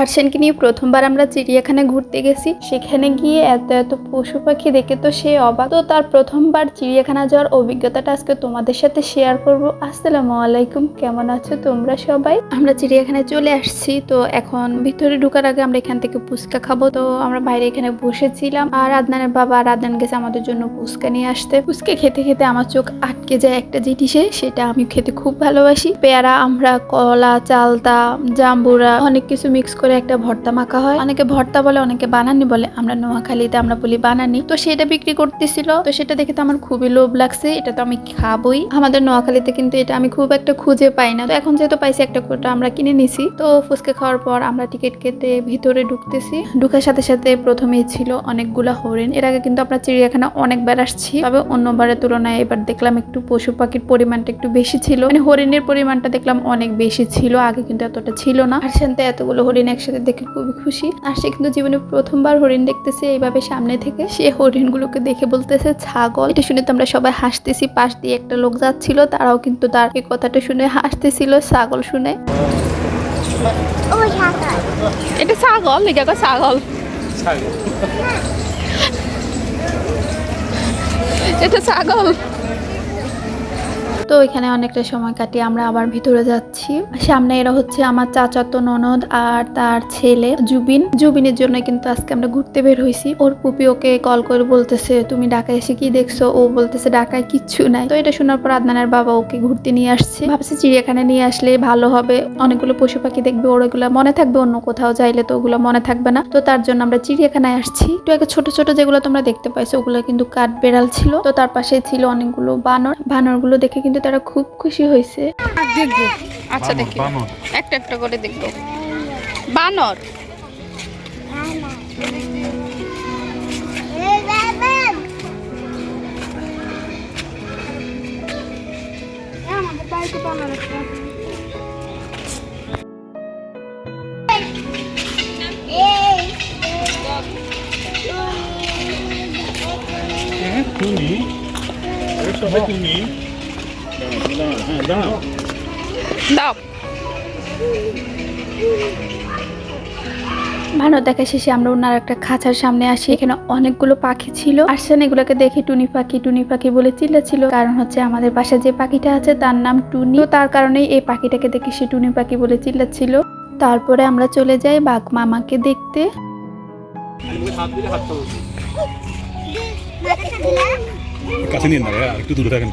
আরশানকে নিয়ে প্রথমবার আমরা চিড়িয়াখানায় ঘুরতে গেছি। সেখানে গিয়ে এত এত পশু পাখি দেখে তো সে অবাক। তো তার প্রথমবার চিড়িয়াখানা যাওয়ার অভিজ্ঞতাটা আজকে তোমাদের সাথে শেয়ার করব। আসসালামু আলাইকুম, কেমন আছো তোমরা সবাই? আমরা চিড়িয়াখানায় চলে আসছি, তো এখন ভিতরে ঢুকার আগে আমরা এখান থেকে ফুচকা খাব। তো আমরা বাইরে এখানে বসেছিলাম আর আদনানের বাবা আর আদনান গেছে আমাদের জন্য ফুচকা নিয়ে আসতে। ফুচকা খেতে খেতে আমার চোখ আটকে যায় একটা জিনিসে, সেটা আমি খেতে খুব ভালোবাসি। পেয়ারা, আমরা কলা, চালতা, জাম্বুরা, অনেক কিছু মিক্স করে একটা ভর্তা মাখা হয়। অনেকে ভর্তা বলে, অনেকে বানানি বলে। আমরা নোয়াখালীতে আমরা বলি বানানি। তো সেটা বিক্রি করতেছিল। তো সেটা দেখে তো আমার খুবই লোভ লাগছে। এটা তো আমি খাবই। আমাদের নোয়াখালীতে কিন্তু এটা আমি খুব একটা খুঁজে পাই না। তো এখন যেহেতু পাইছি একটা কোটা, আমরা কিনে নিছি। তো ফুচকা খাওয়ার পর আমরা টিকিট কেটে ভিতরে ঢুকতেছি। ঢুকার সাথে সাথে প্রথমেই ছিল অনেকগুলা হরিণ। এর আগে কিন্তু আমরা চিড়িয়াখানা অনেকবার আসছি। তবে অন্যবারের তুলনায় এবার দেখলাম একটু পশু পাখির পরিমাণটা একটু বেশি ছিল। মানে হরিণের পরিমাণটা দেখলাম অনেক বেশি ছিল। আগে কিন্তু এতটা ছিল না। আর শান্তে এতগুলো হরিণ একসাথে দেখে খুবই খুশি। আর সে কিন্তু জীবনে প্রথমবার হরিণ দেখতেছে এইভাবে সামনে থেকে। সে হরিণগুলোকে দেখে বলতেছে ছাগল। এটা শুনে তো আমরা সবাই হাসতেছি পাশ দিয়ে একটা লোক যাচ্ছিল তারাও কিন্তু তার এই কথাটা শুনে হাসতেছিল ছাগল শুনে। এটা ছাগল লেগে ছাগল। এটা ছাগল। তো এখানে অনেকটা সময় কাটিয়ে আমরা আবার ভিতরে যাচ্ছি। সামনে এরা হচ্ছে আমার চাচাতো ননদ আর তার ছেলে জুবিন। জুবিনের জন্য কিন্তু আজকে আমরা ঘুরতে বের হয়েছি। ওর পুপি ওকে কল করে বলতেছে, তুমি ঢাকায় এসে কি দেখছ? ও বলতেছে, ঢাকায় কিচ্ছু নাই। তো এটা শোনার পর আদনানের বাবা ওকে ঘুরতে নিয়ে আসছে। ভাবছে চিড়িয়াখানায় নিয়ে আসলে ভালো হবে। অনেকগুলো পশু পাখি দেখবে ওর ওগুলো মনে থাকবে, অন্য কোথাও যাইলে তো ওগুলো মনে থাকবে না। তো তার জন্য আমরা চিড়িয়াখানায় আসছি। তো আগে ছোট ছোট যেগুলো তোমরা দেখতে পাইছো, ওগুলো কিন্তু কাঠ বেড়াল ছিল। তো তার পাশে ছিল অনেকগুলো বানর। বানরগুলো দেখে কিন্তু তারা খুব খুশি হয়েছে। দেখব। আচ্ছা দেখি। একটা একটা করে দেখব। বানর। হ্যাঁ তুমি। তুমি। দাও। বানর দেখা শেষে আমরা ওনার একটা খাঁচার সামনে আসি। এখানে অনেকগুলো পাখি ছিল। আসছেন এগুলোকে দেখে টুনি পাখি টুনি পাখি বলে চিল্লাছিল কারণ হচ্ছে আমাদের বাসায় যে পাখিটা আছে তার নাম টুনি। তার কারণেই এই পাখিটাকে দেখে সে টুনি পাখি বলে চিল্লাচ্ছিল। তারপরে আমরা চলে যাই বাঘ মামাকে দেখতে। কাছে নিয়ে না একটু দূরে থাকেন।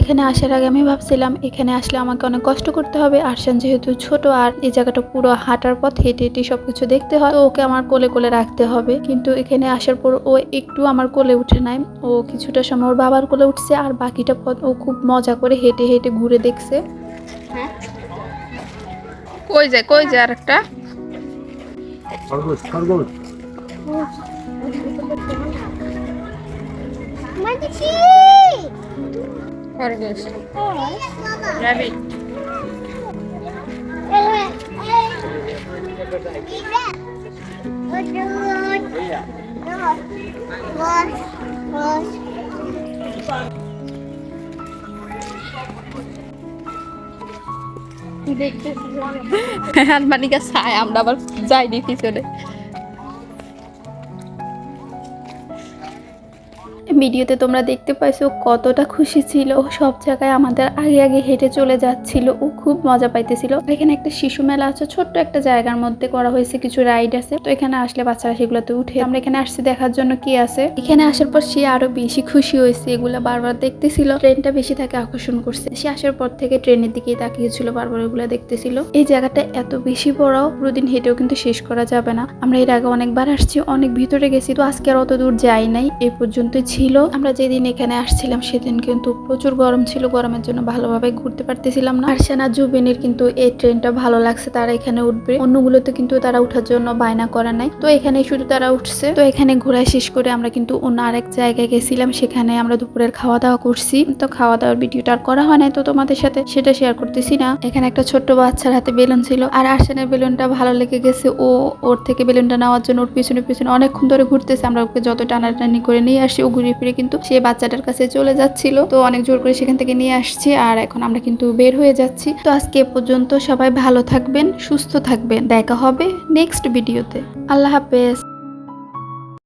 এখানে আসার আগে আমি ভাবছিলাম, এখানে আসলে আমাকে অনেক কষ্ট করতে হবে। আরশান যেহেতু ছোট, আর এই জায়গাটা পুরো হাঁটার পথ, হেঁটে হেঁটে সবকিছু দেখতে হয়। ওকে আমার কোলে কোলে রাখতে হবে। কিন্তু এখানে আসার পর ও একটু আমার কোলে উঠে নাই। ও কিছুটা সময় ওর বাবার কোলে উঠছে, আর বাকিটা পথ ও খুব মজা করে হেঁটে হেঁটে ঘুরে দেখছে। কই যায় কই যায় আর একটা খরগোশ। খরগোশ। খরগোশ রাবিট মানিকা ছায় আমরা আবার যাইনি পিছনে। ভিডিওতে তোমরা দেখতে পাইছো কতটা খুশি ছিল। সব জায়গায় আমাদের আগে আগে হেঁটে চলে যাচ্ছিল ও খুব মজা পাইতেছিল। এখানে একটা শিশু মেলা আছে, ছোট্ট একটা জায়গার মধ্যে করা হয়েছে কিছু রাইড আছে। তো এখানে আসলে বাচ্চারা সেগুলোতে উঠে আমরা এখানে আসছি দেখার জন্য কি আছে। এখানে আসার পর সে আরও বেশি খুশি হয়েছে, এগুলো বারবার দেখতেছিল। ট্রেনটা বেশি তাকে আকর্ষণ করছে। সে আসার পর থেকে ট্রেনের দিকেই তাকিয়েছিল, বারবার এগুলো দেখতেছিল। এই জায়গাটা এত বেশি বড়, পুরোদিন হেঁটেও কিন্তু শেষ করা যাবে না। আমরা এর আগে অনেকবার আসছি, অনেক ভিতরে গেছি, তো আজকে আর অত দূর যাই নাই। এ পর্যন্তই ছিল। ছিল, আমরা যেদিন এখানে আসছিলাম সেদিন কিন্তু প্রচুর গরম ছিল, গরমের জন্য ভালোভাবে ঘুরতে পারতেছিলাম না। আরশানা জুবিনের কিন্তু এই ট্রেনটা ভালো লাগছে, তারা এখানে উঠবে। অন্যগুলোতে কিন্তু তারা উঠার জন্য বায়না করা নাই। তো এখানে শুধু তারা উঠছে। তো এখানে ঘোরা শেষ করে আমরা কিন্তু অন্য আরেক জায়গায় গেছিলাম, সেখানে আমরা দুপুরের খাওয়া দাওয়া করছি। তো খাওয়া দাওয়ার ভিডিওটা আর করা হয় নাই, তো তোমাদের সাথে সেটা শেয়ার করতেছি না। এখানে একটা ছোট্ট বাচ্চার হাতে বেলুন ছিল, আর আর্সেনের বেলুনটা ভালো লেগে গেছে। ও ওর থেকে বেলুনটা নেওয়ার জন্য ওর পিছনে পিছনে অনেকক্ষণ ধরে ঘুরতেছে। আমরা ওকে যত টানাটানি করে নিয়ে আসি, ও ঘুরে ফিরে কিন্তু সে বাচ্চাটার কাছে চলে যাচ্ছিল। তো অনেক জোর করে সেখান থেকে নিয়ে আসছি আর এখন আমরা কিন্তু বের হয়ে যাচ্ছি। তো আজকে পর্যন্ত সবাই ভালো থাকবেন, সুস্থ থাকবেন। দেখা হবে নেক্সট ভিডিওতে আল্লাহ হাফেজ।